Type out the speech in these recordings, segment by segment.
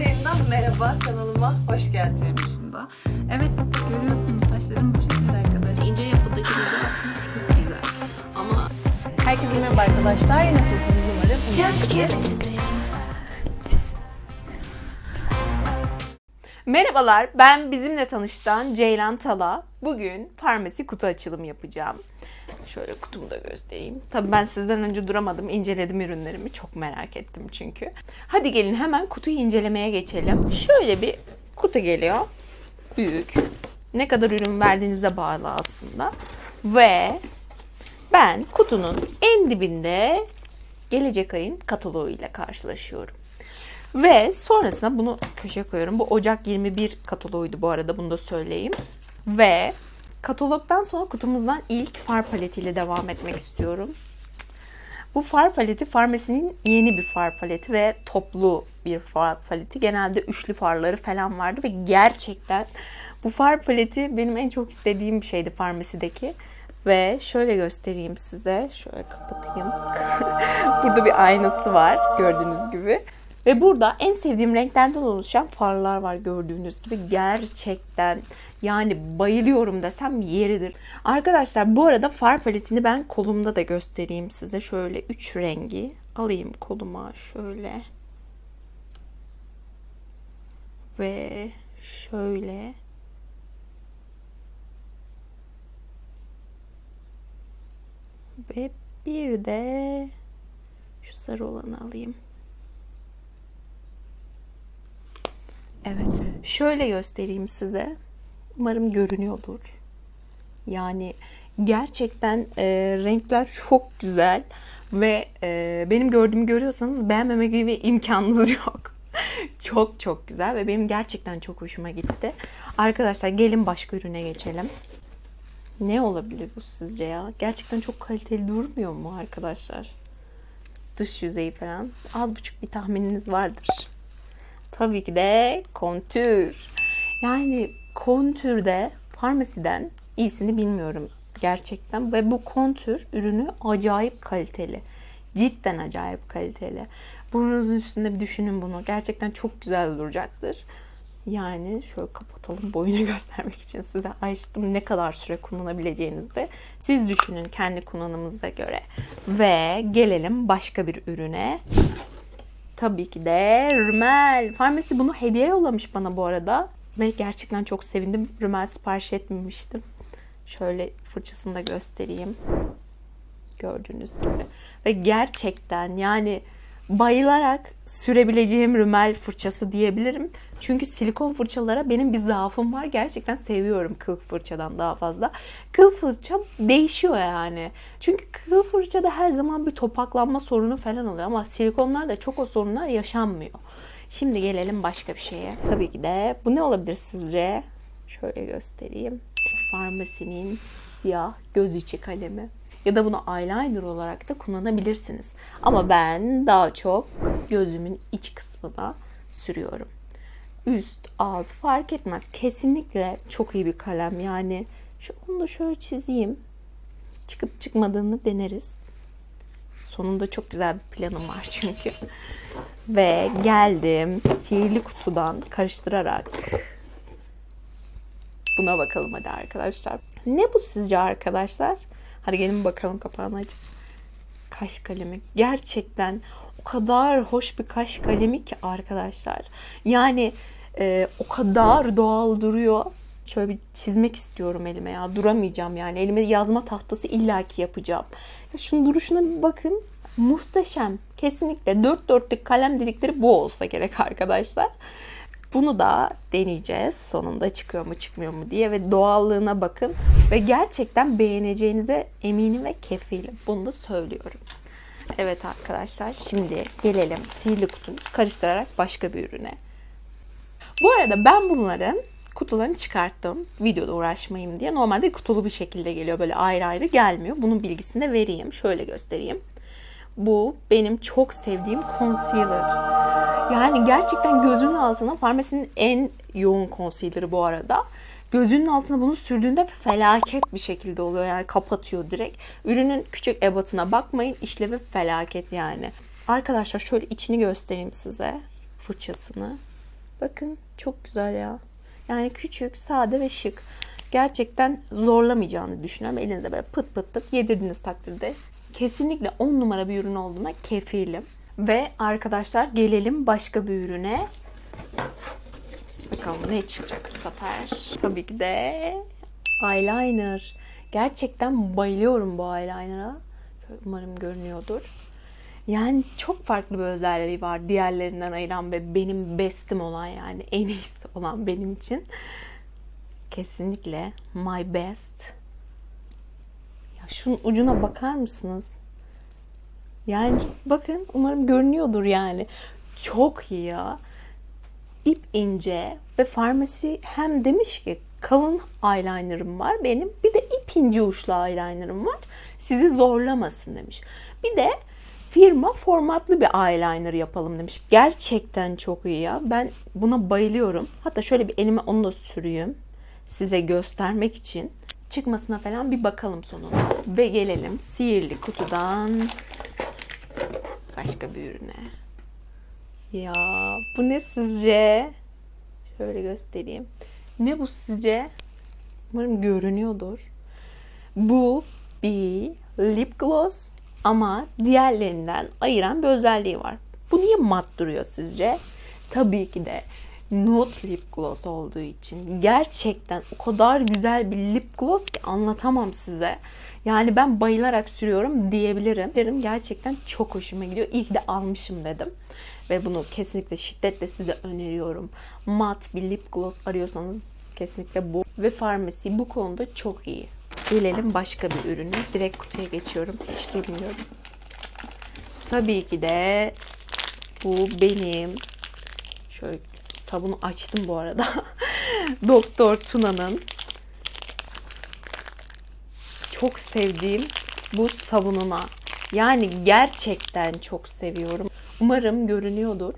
Yeniden merhaba kanalıma hoş geldin. dışında. Evet görüyorsunuz saçlarım bu şekilde arkadaşlar. İnce yapıdaki video aslında çok güzel. Ama Herkese merhaba arkadaşlar. Nasılsınız umarım? iyi. Just me. Merhabalar. Ben bizimle tanıştan Ceylan Tala. Bugün farmasi kutu açılımı yapacağım. Şöyle kutumu da göstereyim. Tabii ben sizden önce duramadım. inceledim ürünlerimi. Çok merak ettim çünkü. Hadi gelin hemen kutuyu incelemeye geçelim. Şöyle bir kutu geliyor. Büyük. Ne kadar ürün verdiğinize bağlı aslında. Ve ben kutunun en dibinde gelecek ayın kataloğuyla karşılaşıyorum. Ve sonrasında bunu köşeye koyuyorum. Bu Ocak 21 kataloğuydu bu arada bunu da söyleyeyim. Ve katalogdan sonra kutumuzdan ilk far paletiyle devam etmek istiyorum. Bu far paleti Farmasi'nin yeni bir far paleti ve toplu bir far paleti. Genelde üçlü farları falan vardı ve gerçekten bu far paleti benim en çok istediğim bir şeydi Farmasi'deki. Ve şöyle göstereyim size. Şöyle kapatayım. Burada bir aynası var gördüğünüz gibi. Ve burada en sevdiğim renklerden oluşan farlar var gördüğünüz gibi. Gerçekten yani bayılıyorum desem yeridir. Arkadaşlar bu arada far paletini ben kolumda da göstereyim size. Şöyle 3 rengi alayım koluma şöyle. Ve şöyle. Ve bir de şu sarı olanı alayım. Evet. Şöyle göstereyim size. Umarım görünüyordur. Yani gerçekten e, renkler çok güzel ve e, benim gördüğümü görüyorsanız beğenmeme gibi imkanınız yok. çok çok güzel ve benim gerçekten çok hoşuma gitti. Arkadaşlar gelin başka ürüne geçelim. Ne olabilir bu sizce ya? Gerçekten çok kaliteli durmuyor mu arkadaşlar? Dış yüzeyi falan. Az buçuk bir tahmininiz vardır. Tabii ki de kontür. Yani kontürde farmasiden iyisini bilmiyorum gerçekten. Ve bu kontür ürünü acayip kaliteli. Cidden acayip kaliteli. Burnunuzun üstünde bir düşünün bunu. Gerçekten çok güzel duracaktır. Yani şöyle kapatalım boyunu göstermek için size açtım ne kadar süre kullanabileceğinizi de siz düşünün kendi kullanımınıza göre. Ve gelelim başka bir ürüne. Tabii ki de rümel. Farmasi bunu hediye yollamış bana bu arada. Ve gerçekten çok sevindim. Rümel sipariş etmemiştim. Şöyle fırçasını da göstereyim. Gördüğünüz gibi. Ve gerçekten yani bayılarak sürebileceğim rümel fırçası diyebilirim. Çünkü silikon fırçalara benim bir zaafım var. Gerçekten seviyorum kıl fırçadan daha fazla. Kıl fırça değişiyor yani. Çünkü kıl fırçada her zaman bir topaklanma sorunu falan oluyor ama silikonlarda çok o sorunlar yaşanmıyor. Şimdi gelelim başka bir şeye. Tabii ki de bu ne olabilir sizce? Şöyle göstereyim. Farmasinin siyah göz içi kalemi. Ya da bunu eyeliner olarak da kullanabilirsiniz. Ama ben daha çok gözümün iç kısmına sürüyorum. Üst, alt fark etmez. Kesinlikle çok iyi bir kalem. Yani şu onu da şöyle çizeyim. Çıkıp çıkmadığını deneriz. Sonunda çok güzel bir planım var çünkü. Ve geldim sihirli kutudan karıştırarak buna bakalım hadi arkadaşlar. Ne bu sizce arkadaşlar? Hadi gelin bakalım kapağını açıp. Kaş kalemi. Gerçekten o kadar hoş bir kaş kalemi ki arkadaşlar. Yani e, o kadar doğal duruyor. Şöyle bir çizmek istiyorum elime ya. Duramayacağım yani. Elime yazma tahtası illaki yapacağım. Ya şunun duruşuna bir bakın. Muhteşem. Kesinlikle dört dörtlük kalem dedikleri bu olsa gerek arkadaşlar. Bunu da deneyeceğiz. Sonunda çıkıyor mu çıkmıyor mu diye ve doğallığına bakın. Ve gerçekten beğeneceğinize eminim ve kefilim. Bunu da söylüyorum. Evet arkadaşlar şimdi gelelim sihirli kutuyu karıştırarak başka bir ürüne. Bu arada ben bunların kutularını çıkarttım. Videoda uğraşmayayım diye. Normalde kutulu bir şekilde geliyor. Böyle ayrı ayrı gelmiyor. Bunun bilgisini de vereyim. Şöyle göstereyim. Bu benim çok sevdiğim concealer. Yani gerçekten gözünün altına farmasinin en yoğun concealer'ı bu arada. Gözünün altına bunu sürdüğünde felaket bir şekilde oluyor. Yani kapatıyor direkt. Ürünün küçük ebatına bakmayın. işlevi felaket yani. Arkadaşlar şöyle içini göstereyim size. Fırçasını. Bakın çok güzel ya. Yani küçük, sade ve şık. Gerçekten zorlamayacağını düşünüyorum. Elinizde böyle pıt pıt pıt yedirdiğiniz takdirde kesinlikle 10 numara bir ürün olduğuna kefilim. Ve arkadaşlar gelelim başka bir ürüne. Bakalım ne çıkacak bu sefer. Tabii ki de eyeliner. Gerçekten bayılıyorum bu eyeliner'a. Umarım görünüyordur. Yani çok farklı bir özelliği var diğerlerinden ayıran ve benim bestim olan yani en iyisi olan benim için. Kesinlikle my best. Şunun ucuna bakar mısınız? Yani bakın umarım görünüyordur yani. Çok iyi ya. İp ince ve farmasi hem demiş ki kalın eyelinerım var benim. Bir de ip ince uçlu eyelinerım var. Sizi zorlamasın demiş. Bir de firma formatlı bir eyeliner yapalım demiş. Gerçekten çok iyi ya. Ben buna bayılıyorum. Hatta şöyle bir elime onu da sürüyüm. Size göstermek için. Çıkmasına falan bir bakalım sonunda. Ve gelelim sihirli kutudan başka bir ürüne. Ya bu ne sizce? Şöyle göstereyim. Ne bu sizce? Umarım görünüyordur. Bu bir lip gloss ama diğerlerinden ayıran bir özelliği var. Bu niye mat duruyor sizce? Tabii ki de nude lip gloss olduğu için. Gerçekten o kadar güzel bir lip gloss ki anlatamam size. Yani ben bayılarak sürüyorum diyebilirim. Derim gerçekten çok hoşuma gidiyor. İyi ki de almışım dedim. Ve bunu kesinlikle şiddetle size öneriyorum. Mat bir lip gloss arıyorsanız kesinlikle bu. Ve farmasi bu konuda çok iyi. Gelelim başka bir ürüne. Direkt kutuya geçiyorum. Hiç durmuyorum. Tabii ki de bu benim şöyle sabunu açtım bu arada. Doktor Tuna'nın çok sevdiğim bu sabununa. Yani gerçekten çok seviyorum. Umarım görünüyordur.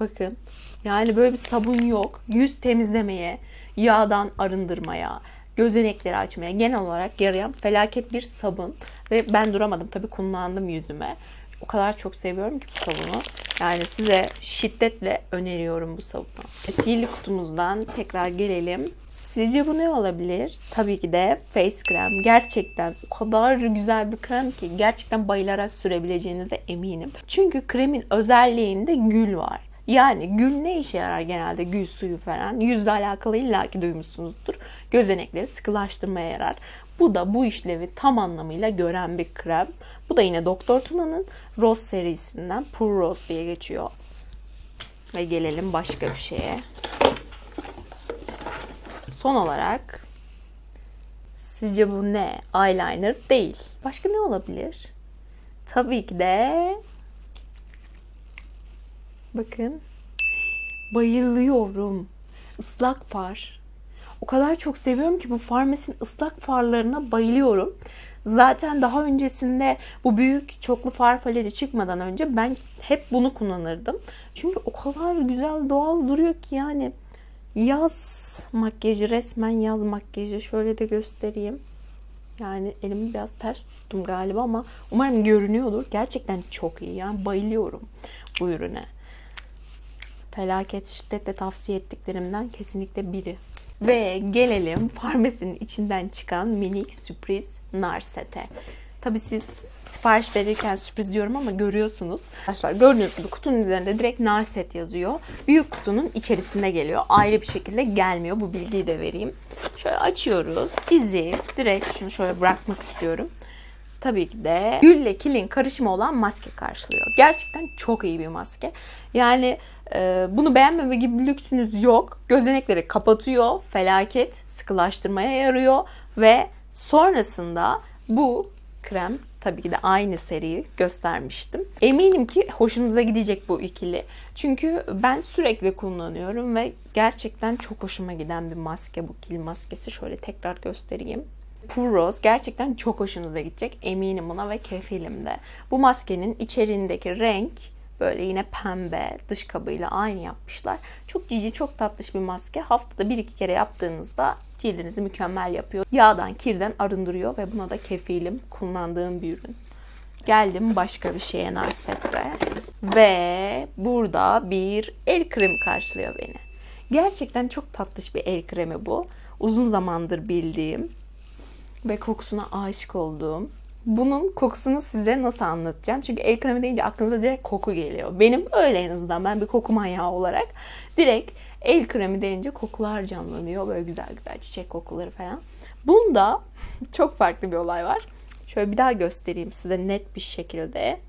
Bakın. Yani böyle bir sabun yok. Yüz temizlemeye, yağdan arındırmaya, gözenekleri açmaya genel olarak yarayan felaket bir sabun. Ve ben duramadım tabii kullandım yüzüme. O kadar çok seviyorum ki bu sabunu. Yani size şiddetle öneriyorum bu sabunu. E, Sihirli kutumuzdan tekrar gelelim. Sizce bu ne olabilir? Tabii ki de face krem. Gerçekten o kadar güzel bir krem ki gerçekten bayılarak sürebileceğinize eminim. Çünkü kremin özelliğinde gül var. Yani gül ne işe yarar genelde gül suyu falan? Yüzle alakalı illaki duymuşsunuzdur. Gözenekleri sıkılaştırmaya yarar. Bu da bu işlevi tam anlamıyla gören bir krem. Bu da yine Doktor Tuna'nın Rose serisinden Pure Rose diye geçiyor. Ve gelelim başka bir şeye. Son olarak sizce bu ne? Eyeliner değil. Başka ne olabilir? Tabii ki de bakın bayılıyorum. Islak far. O kadar çok seviyorum ki bu farmasinin ıslak farlarına bayılıyorum. Zaten daha öncesinde bu büyük çoklu far paleti çıkmadan önce ben hep bunu kullanırdım. Çünkü o kadar güzel doğal duruyor ki yani yaz makyajı resmen yaz makyajı şöyle de göstereyim. Yani elimi biraz ters tuttum galiba ama umarım görünüyordur. Gerçekten çok iyi. Yani bayılıyorum bu ürüne. Felaket şiddetle tavsiye ettiklerimden kesinlikle biri. Ve gelelim farmasinin içinden çıkan minik sürpriz nar sete. Tabii siz sipariş verirken sürpriz diyorum ama görüyorsunuz. Arkadaşlar gördüğünüz gibi kutunun üzerinde direkt nar set yazıyor. Büyük kutunun içerisinde geliyor. Ayrı bir şekilde gelmiyor. Bu bilgiyi de vereyim. Şöyle açıyoruz. Bizi direkt şunu şöyle bırakmak istiyorum. Tabii ki de gülle kilin karışımı olan maske karşılıyor. Gerçekten çok iyi bir maske. Yani e, bunu beğenmeme gibi lüksünüz yok. Gözenekleri kapatıyor. Felaket sıkılaştırmaya yarıyor. Ve sonrasında bu krem tabii ki de aynı seriyi göstermiştim. Eminim ki hoşunuza gidecek bu ikili. Çünkü ben sürekli kullanıyorum ve gerçekten çok hoşuma giden bir maske bu kil maskesi. Şöyle tekrar göstereyim. Pure Rose gerçekten çok hoşunuza gidecek. Eminim buna ve kefilim de. Bu maskenin içeriğindeki renk böyle yine pembe dış kabıyla aynı yapmışlar. Çok cici, çok tatlış bir maske. Haftada bir iki kere yaptığınızda cildinizi mükemmel yapıyor. Yağdan, kirden arındırıyor ve buna da kefilim kullandığım bir ürün. Geldim başka bir şeye Narset'te. Ve burada bir el kremi karşılıyor beni. Gerçekten çok tatlış bir el kremi bu. Uzun zamandır bildiğim ve kokusuna aşık olduğum. Bunun kokusunu size nasıl anlatacağım? Çünkü el kremi deyince aklınıza direkt koku geliyor. Benim öyle en azından. Ben bir koku manyağı olarak direkt el kremi deyince kokular canlanıyor. Böyle güzel güzel çiçek kokuları falan. Bunda çok farklı bir olay var. Şöyle bir daha göstereyim size net bir şekilde.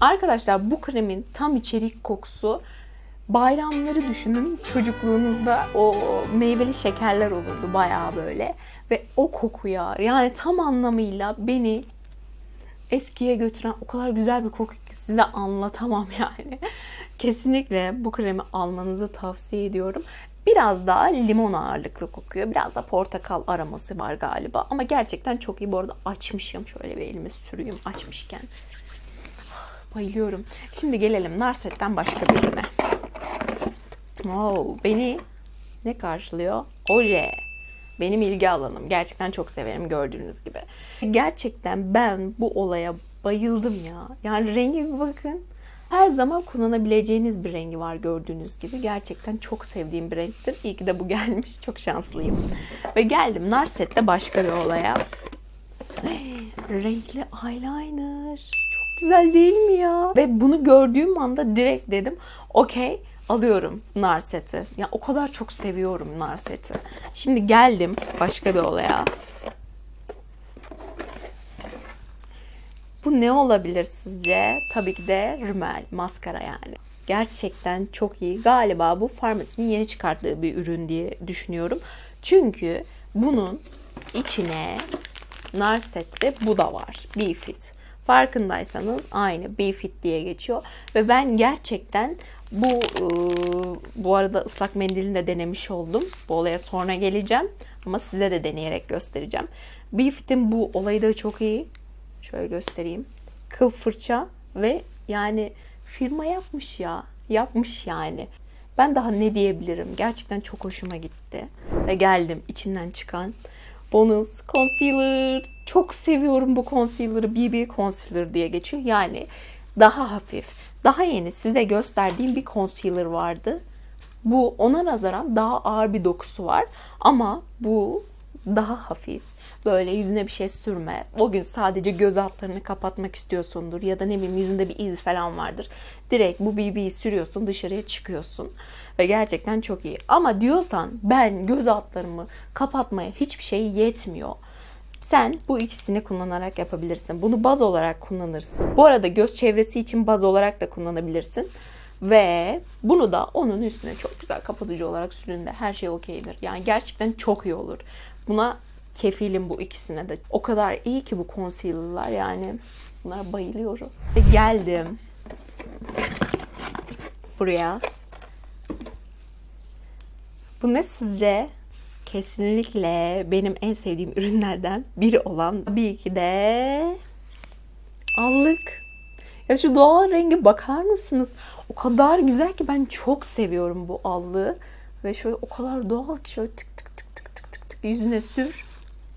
Arkadaşlar bu kremin tam içerik kokusu bayramları düşünün. Çocukluğunuzda o meyveli şekerler olurdu bayağı böyle. Ve o kokuya yani tam anlamıyla beni eskiye götüren o kadar güzel bir koku ki size anlatamam yani. Kesinlikle bu kremi almanızı tavsiye ediyorum. Biraz daha limon ağırlıklı kokuyor. Biraz da portakal aroması var galiba. Ama gerçekten çok iyi. Bu arada açmışım. Şöyle bir elimi sürüyüm açmışken. Bayılıyorum. Şimdi gelelim Narset'ten başka birine. Wow, beni ne karşılıyor? Oje. Benim ilgi alanım. Gerçekten çok severim gördüğünüz gibi. Gerçekten ben bu olaya bayıldım ya. Yani rengi bir bakın. Her zaman kullanabileceğiniz bir rengi var gördüğünüz gibi. Gerçekten çok sevdiğim bir renktir. İyi ki de bu gelmiş. Çok şanslıyım. Ve geldim Narset'te başka bir olaya. Renkli eyeliner. Çok güzel değil mi ya? Ve bunu gördüğüm anda direkt dedim okey alıyorum Narset'i. Ya o kadar çok seviyorum Narset'i. Şimdi geldim başka bir olaya. Bu ne olabilir sizce? Tabii ki de rümel, maskara yani. Gerçekten çok iyi. Galiba bu farmasinin yeni çıkarttığı bir ürün diye düşünüyorum. Çünkü bunun içine Narset'te bu da var. Befit. Farkındaysanız aynı Befit diye geçiyor. Ve ben gerçekten bu ıı, bu arada ıslak mendilini de denemiş oldum. Bu olaya sonra geleceğim. Ama size de deneyerek göstereceğim. Befit'in bu olayı da çok iyi. Şöyle göstereyim. Kıl fırça ve yani firma yapmış ya. Yapmış yani. Ben daha ne diyebilirim? Gerçekten çok hoşuma gitti. Ve geldim içinden çıkan Bonus Concealer. Çok seviyorum bu concealer'ı. BB Concealer diye geçiyor. Yani daha hafif, daha yeni size gösterdiğim bir concealer vardı. Bu ona nazaran daha ağır bir dokusu var. Ama bu daha hafif. Böyle yüzüne bir şey sürme. O gün sadece göz altlarını kapatmak istiyorsundur. Ya da ne bileyim yüzünde bir iz falan vardır. Direkt bu BB'yi sürüyorsun dışarıya çıkıyorsun. Ve gerçekten çok iyi. Ama diyorsan ben göz altlarımı kapatmaya hiçbir şey yetmiyor. Sen bu ikisini kullanarak yapabilirsin. Bunu baz olarak kullanırsın. Bu arada göz çevresi için baz olarak da kullanabilirsin. Ve bunu da onun üstüne çok güzel kapatıcı olarak süründe her şey okeydir. Yani gerçekten çok iyi olur. Buna kefilim bu ikisine de. O kadar iyi ki bu concealer'lar yani. Bunlara bayılıyorum. Ve geldim. Buraya. Bu ne sizce? Kesinlikle benim en sevdiğim ürünlerden biri olan tabii ki de allık. Ya şu doğal rengi bakar mısınız? O kadar güzel ki ben çok seviyorum bu allığı. Ve şöyle o kadar doğal ki şöyle tık tık tık tık tık tık tık yüzüne sür.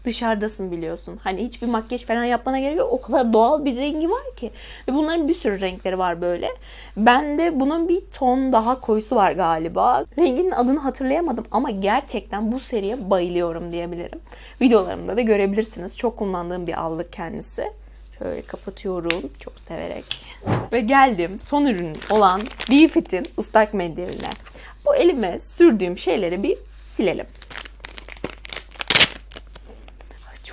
Dışarıdasın biliyorsun. Hani hiçbir makyaj falan yapmana gerek yok. O kadar doğal bir rengi var ki. Ve bunların bir sürü renkleri var böyle. Bende bunun bir ton daha koyusu var galiba. Renginin adını hatırlayamadım ama gerçekten bu seriye bayılıyorum diyebilirim. Videolarımda da görebilirsiniz. Çok kullandığım bir allık kendisi. Şöyle kapatıyorum çok severek. Ve geldim son ürün olan Befit'in ıslak mendiline. Bu elime sürdüğüm şeyleri bir silelim.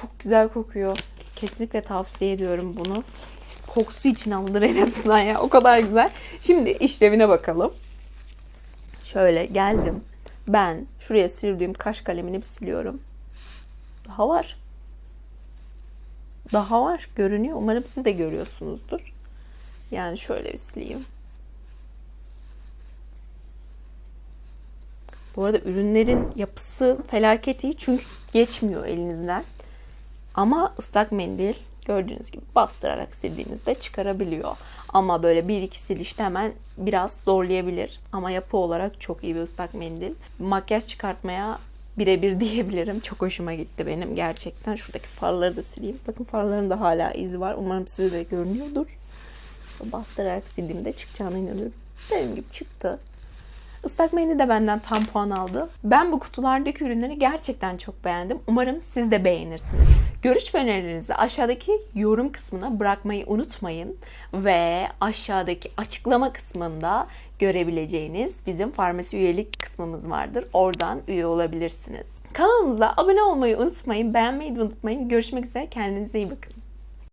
Çok güzel kokuyor. Kesinlikle tavsiye ediyorum bunu. Kokusu için alınır en azından ya. O kadar güzel. Şimdi işlevine bakalım. Şöyle geldim. Ben şuraya sürdüğüm kaş kalemini bir siliyorum. Daha var. Daha var. Görünüyor. Umarım siz de görüyorsunuzdur. Yani şöyle bir sileyim. Bu arada ürünlerin yapısı felaket iyi çünkü geçmiyor elinizden. Ama ıslak mendil gördüğünüz gibi bastırarak sildiğinizde çıkarabiliyor. Ama böyle bir iki silişte hemen biraz zorlayabilir. Ama yapı olarak çok iyi bir ıslak mendil. Makyaj çıkartmaya birebir diyebilirim. Çok hoşuma gitti benim gerçekten. Şuradaki farları da sileyim. Bakın farların da hala izi var. Umarım size de görünüyordur. Bastırarak sildiğimde çıkacağına inanıyorum. Dediğim gibi çıktı. Islak mendil de benden tam puan aldı. Ben bu kutulardaki ürünleri gerçekten çok beğendim. Umarım siz de beğenirsiniz. Görüş ve önerilerinizi aşağıdaki yorum kısmına bırakmayı unutmayın. Ve aşağıdaki açıklama kısmında görebileceğiniz bizim farmasi üyelik kısmımız vardır. Oradan üye olabilirsiniz. Kanalımıza abone olmayı unutmayın. Beğenmeyi de unutmayın. Görüşmek üzere. Kendinize iyi bakın.